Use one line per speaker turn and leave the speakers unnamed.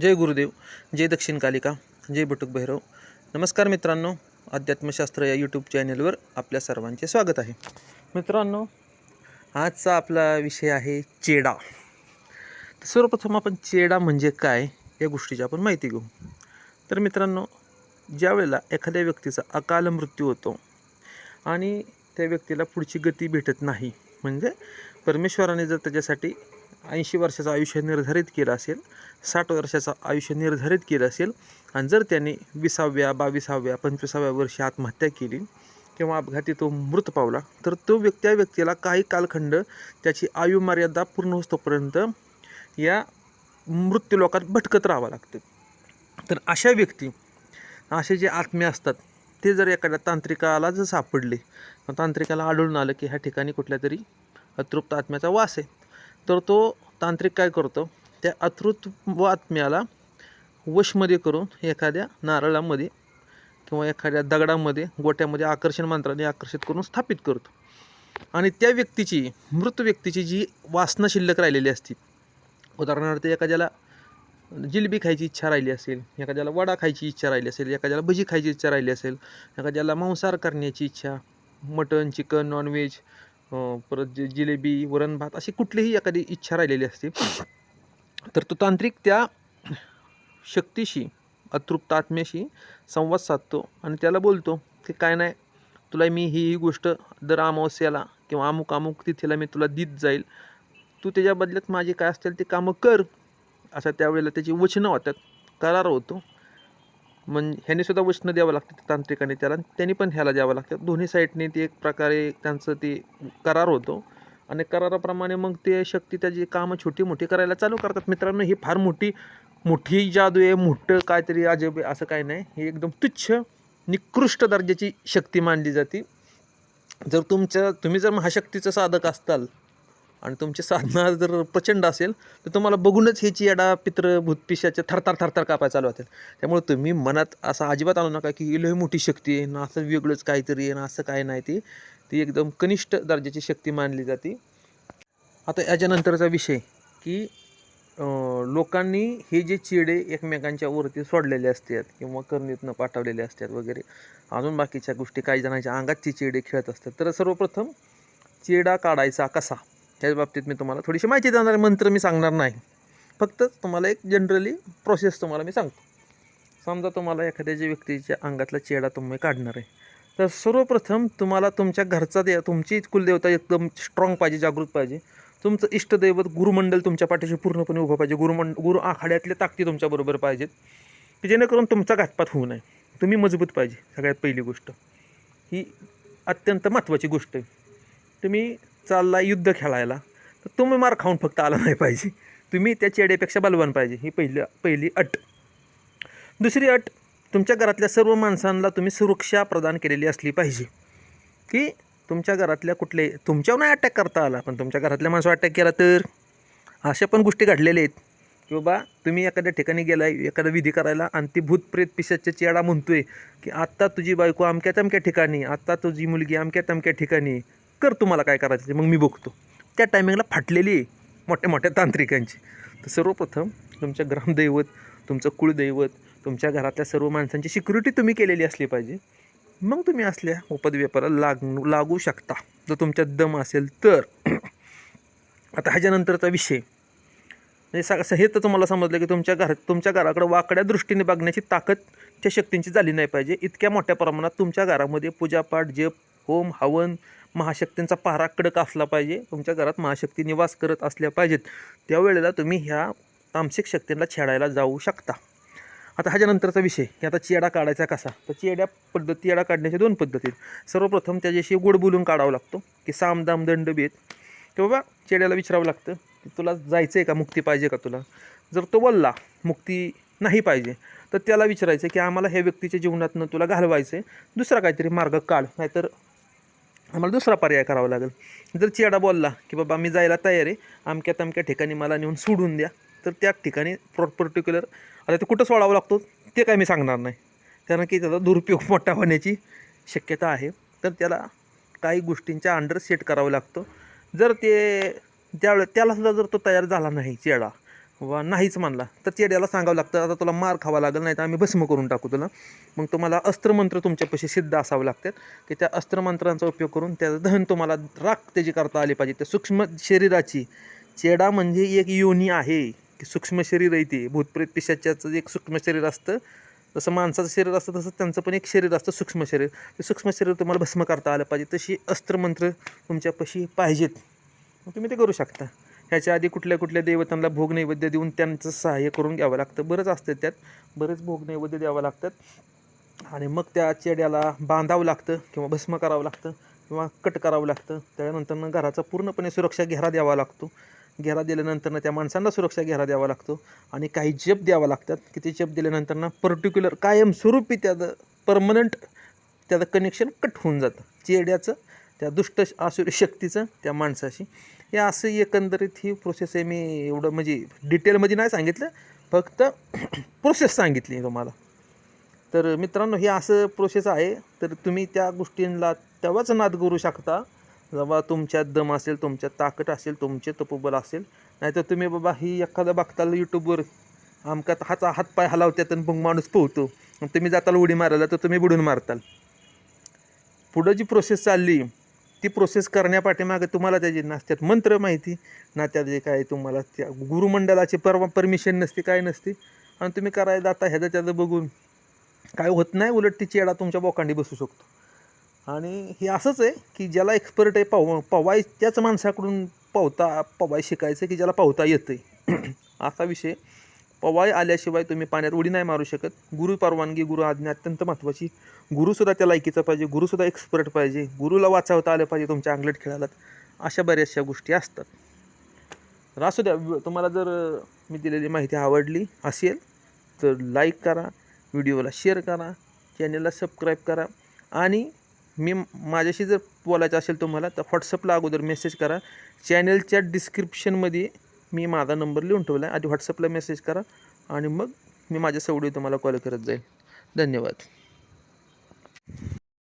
जय गुरुदेव जय दक्षिण कालिका जय बटुक भैरव. नमस्कार मित्रांनो अध्यात्मशास्त्र या यूट्यूब चॅनलवर आपल्या सर्वांचे स्वागत आहे. मित्रांनो आजचा आपला विषय आहे चेडा. तर सर्वप्रथम आपण चेडा म्हणजे काय या गोष्टीची आपण माहिती घेऊ. तर मित्रांनो ज्या वेळेला एखाद्या व्यक्तीचा अकाल मृत्यू होतो आणि त्या व्यक्तीला पुढची गती भेटत नाही म्हणजे परमेश्वराने जर त्याच्यासाठी ऐंशी वर्षाचं आयुष्य निर्धारित केलं असेल साठ वर्षाचं आयुष्य निर्धारित केलं असेल आणि जर त्याने विसाव्या बावीसाव्या पंचवीसाव्या वर्षी आत्महत्या केली किंवा अपघाती तो मृत पावला तर तो व्यक्ती त्या व्यक्तीला काही कालखंड त्याची आयुमर्यादा पूर्ण होतोपर्यंत या मृत्यूलोकात भटकत राहावं लागतं. तर अशा व्यक्ती असे जे आत्मे असतात ते जर एखाद्या तांत्रिकाला जर सापडले तांत्रिकाला आढळून आलं की ह्या ठिकाणी कुठल्या तरी अतृप्त आत्म्याचा वास आहे. तर तो तांत्रिक काय करतो? त्या अतृत व आत्म्याला वशमध्ये करून एखाद्या नारळामध्ये किंवा एखाद्या दगडामध्ये गोट्यामध्ये आकर्षण मंत्राने आकर्षित करून स्थापित करतो. आणि त्या व्यक्तीची मृत व्यक्तीची जी वासना शिल्लक राहिलेली असते उदाहरणार्थ एखाद्याला जिलबी खायची इच्छा राहिली असेल एखाद्याला वडा खायची इच्छा राहिली असेल एखाद्याला भजी खायची इच्छा राहिली असेल एखाद्याला मांसाहार करण्याची इच्छा मटन चिकन नॉनव्हेज परत जे जिलेबी वरण भात अशी कुठलीही एखादी इच्छा राहिलेली असते तर तो तांत्रिक त्या शक्तीशी अतृप्त आत्म्याशी संवाद साधतो आणि त्याला बोलतो की काय नाही तुला मी ही ही गोष्ट दर अमावस्याला किंवा अमुक अमुक तिथेला मी तुला देत जाईल. तू त्याच्या बदल्यात माझे काय असतील ते कामं कर. असं त्यावेळेला त्याची वचनं होतात करार होतो. मग ह्याने सुद्धा वचनं द्यावं लागतं तांत्रिकाने त्याला. त्यांनी पण ह्याला द्यावं लागतं. दोन्ही साईडने ते एक प्रकारे त्यांचं ते करार होतो. आणि कराराप्रमाणे मग ते शक्ती त्याची कामं छोटी मोठी करायला चालू करतात. मित्रांनो ही फार मोठी मोठी जादू आहे. मोठं काहीतरी अजब असं काही नाही. ही एकदम तुच्छ निकृष्ट दर्जाची शक्ती मानली जाते. जर तुमच्या तुम्ही जर महाशक्तीचं साधक असताल आणि तुमची साधना जर प्रचंड असेल तर तुम्हाला बघूनच ह्याची याडा पित्र भूतपिशाचे थरथर थरथर कापाय चालू होतात त्यामुळे तुम्ही मनात असा अजिबात आणू नका की लय मोठी शक्ती आहे ना असं वेगळंच काहीतरी आहे ना असं काय नाही ती. ती एकदम कनिष्ठ दर्जाची शक्ती मानली जाते. आता याच्यानंतरचा विषय की लोकांनी हे जे चिडे एकमेकांच्या वरती सोडलेले असतात किंवा करणीतनं पाठवलेले असतात वगैरे अजून बाकीच्या गोष्टी काही जणांच्या अंगात ती चिडे खेळत असतात. तर सर्वप्रथम चिडा काढायचा कसा? त्याच बाबतीत मी तुम्हाला थोडीशी माहिती देणार मंत्र मी सांगणार नाही. फक्त तुम्हाला एक जनरली प्रोसेस तुम्हाला मी सांगतो. समजा तुम्हाला एखाद्याच्या व्यक्तीच्या अंगातला चेडा तुम्ही काढणार आहे. तर सर्वप्रथम तुम्हाला तुमच्या घरचा दे तुमची कुलदेवता एकदम स्ट्रॉंग पाहिजे जागृत पाहिजे. तुमचं इष्टदैवत गुरुमंडल तुमच्या पाठीशी पूर्णपणे उभं पाहिजे. गुरुमंड गुरु आखाड्यातले ताकदी तुमच्याबरोबर पाहिजेत. की जेणेकरून तुमचा घातपात होऊ नये. तुम्ही मजबूत पाहिजे सगळ्यात पहिली गोष्ट. ही अत्यंत महत्त्वाची गोष्ट आहे. तुम्ही चालला युद्ध खेळायला तर तुम्ही मार खाऊन फक्त आला नाही पाहिजे. तुम्ही त्या चेड्यापेक्षा बलवान पाहिजे. ही पहिली पहिली अट. दुसरी अट तुमच्या घरातल्या सर्व माणसांना तुम्ही सुरक्षा प्रदान केलेली असली पाहिजे. की तुमच्या घरातल्या कुठले तुमच्यावर नाही अटॅक करता आला पण तुमच्या घरातल्या माणसावर अटॅक केला तर? अशा पण गोष्टी घडलेल्या आहेत. की बाबा तुम्ही एखाद्या ठिकाणी गेलाय एखादा विधी करायला आणि ती भूतप्रेत पिशाच्या चेडा म्हणतोय की आत्ता तुझी बायको अमक्या तमक्या ठिकाणी आत्ता तुझी मुलगी अमक्या तमक्या ठिकाणी कर तुम्हाला काय करायचं ते मग मी बघतो. त्या टायमिंगला फाटलेली आहे मोठ्या मोठ्या तांत्रिकांची. तर सर्वप्रथम तुमच्या ग्रामदैवत तुमचं कुळदैवत तुमच्या घरातल्या सर्व माणसांची सिक्युरिटी तुम्ही केलेली असली पाहिजे. मग तुम्ही असल्या उपद्व्यापाराला लाग लागू शकता. जर तुमच्यात दम असेल तर. आता ह्याच्यानंतरचा विषय. म्हणजे सा हे तर तुम्हाला समजलं की तुमच्या घरात तुमच्या घराकडे वाकड्या दृष्टीने बघण्याची ताकद त्या शक्तींची झाली नाही पाहिजे. इतक्या मोठ्या प्रमाणात तुमच्या घरामध्ये पूजापाठ जप होम हवन महाशक्तींचा पारा कडक असला पाहिजे. तुमच्या घरात महाशक्ती निवास करत असल्या पाहिजेत. त्यावेळेला तुम्ही ह्या तामसिक शक्तींना छेडायला जाऊ शकता. आता ह्याच्यानंतरचा विषय. की आता चेडा काढायचा कसा? तर चेड्या पद्धती येडा काढण्याच्या दोन पद्धती आहेत. सर्वप्रथम त्याच्याशी गोड बोलून काढावं लागतो. की साम दाम दंड बेत की बाबा चेड्याला विचारावं लागतं की तुला जायचं आहे का? मुक्ती पाहिजे का तुला? जर तो बोलला मुक्ती नाही पाहिजे तर त्याला विचारायचं की आम्हाला ह्या व्यक्तीच्या जीवनातनं तुला घालवायचं आहे दुसरा काहीतरी मार्ग काढ. नाहीतर आम्हाला दुसरा पर्याय करावा लागेल. जर चेडा बोलला की बाबा मी जायला तयार आहे. अमक्या तमक्या ठिकाणी मला नेऊन सोडून द्या. तर त्या ठिकाणी प्र पर्टिक्युलर आता ते कुठं सोडावं लागतो? ते काय मी सांगणार नाही. कारण की त्याचा दुरुपयोग मोठा होण्याची शक्यता आहे. तर त्याला काही गोष्टींच्या अंडर सेट करावं लागतं. जर ते त्यावेळे त्यालासुद्धा जर तो तयार झाला नाही चेडा वा नाहीच मानला. तर चेड्याला सांगावं लागतं आता तुला मार खावा लागेल नाही तर आम्ही भस्म करून टाकू तुला. मग तुम्हाला अस्त्रमंत्र तुमच्यापाशी सिद्ध असावं लागतात की त्या अस्त्रमंत्रांचा उपयोग करून त्याचं दहन तुम्हाला राख त्याची करता आली पाहिजे. त्या सूक्ष्म शरीराची चेडा म्हणजे एक योनी आहे. की सूक्ष्म शरीर आहे ते. भूतप्रेत पिशाच्याचं एक सूक्ष्म शरीर असतं जसं माणसाचं शरीर असतं तसं त्यांचं पण एक शरीर असतं सूक्ष्म शरीर. ते सूक्ष्म शरीर तुम्हाला भस्म करता आलं पाहिजे. तशी अस्त्रमंत्र तुमच्यापाशी पाहिजेत. मग तुम्ही ते करू शकता. ह्याच्या आधी कुठल्या कुठल्या देवतांना भोग नैवेद्य देऊन त्यांचं सहाय्य करून घ्यावं लागतं. बरंच असतं त्यात. बरेच भोग नैवेद्य द्यावं लागतात. आणि मग त्या चेड्याला बांधावं लागतं किंवा भस्म करावं लागतं किंवा कट करावं लागतं. त्यानंतर घराचा पूर्णपणे सुरक्षा घेरा द्यावा लागतो. घेरा दिल्यानंतर त्या माणसांना सुरक्षा घेरा द्यावा लागतो. आणि काही जप द्यावा लागतात. की ते जप दिल्यानंतर पर्टिक्युलर कायमस्वरूपी त्याचं परमनंट त्याचं कनेक्शन कट होऊन जातं. चेड्याचं त्या दुष्ट आसुरी शक्तीचं त्या माणसाशी. हे असं एकंदरीत ही प्रोसेस आहे. मी एवढं म्हणजे डिटेलमध्ये नाही सांगितलं. फक्त प्रोसेस सांगितली तुम्हाला. तर मित्रांनो हे असं प्रोसेस आहे. तर तुम्ही त्या गोष्टींना तेव्हाच नाद करू शकता. जेव्हा तुमच्यात दम असेल तुमच्यात ताकद असेल तुमचे तपोबल असेल. नाहीतर तुम्ही बाबा ही एखादा बघताल यूट्यूबवर आमका हात हातपाय हलावत्यात आणि मग माणूस पोहतो. तुम्ही जाताल उडी मारायला तर तुम्ही बुडून मारताल. पुढं जी प्रोसेस चालली ती प्रोसेस करण्यापाठीमागे तुम्हाला त्याची नसत्यात मंत्र माहिती ना त्यात जे काय तुम्हाला त्या गुरुमंडळाची परवा परमिशन नसते काय नसते. आणि तुम्ही करायला जाता ह्याचं त्याचं बघून काय होत नाही उलट ती चेडा तुमच्या बोकांडी बसू शकतो. आणि हे असंच आहे की ज्याला एक्सपर्ट आहे पाव पवाय त्याच माणसाकडून पावता पवाय शिकायचं की ज्याला पावता येतं आहे असा विषय पवाय आल्याशिवाय तुम्ही पाण्यात उडी नाही मारू शकत. गुरु परवानगी गुरु आज्ञा अत्यंत महत्त्वाची. गुरुसुद्धा त्या लायकीचा पाहिजे गुरुसुद्धा एक्सपर्ट पाहिजे. गुरुला वाचवता आलं पाहिजे तुमच्या अंगलट खेळाला अशा बऱ्याचशा गोष्टी असतात. तर असू द्या तुम्हाला जर मी दिलेली माहिती आवडली असेल तर लाईक करा व्हिडिओला शेअर करा चॅनलला सबस्क्राईब करा. आणि मी माझ्याशी जर बोलायचं असेल तुम्हाला तर व्हॉट्सअपला अगोदर मेसेज करा. चॅनलच्या डिस्क्रिप्शनमध्ये मी माझा नंबर लिहून ठेवला आहे आधी व्हॉट्सअपला मेसेज करा आणि मग मी माझ्या सवडी तुम्हाला कॉल करत जाईल. धन्यवाद.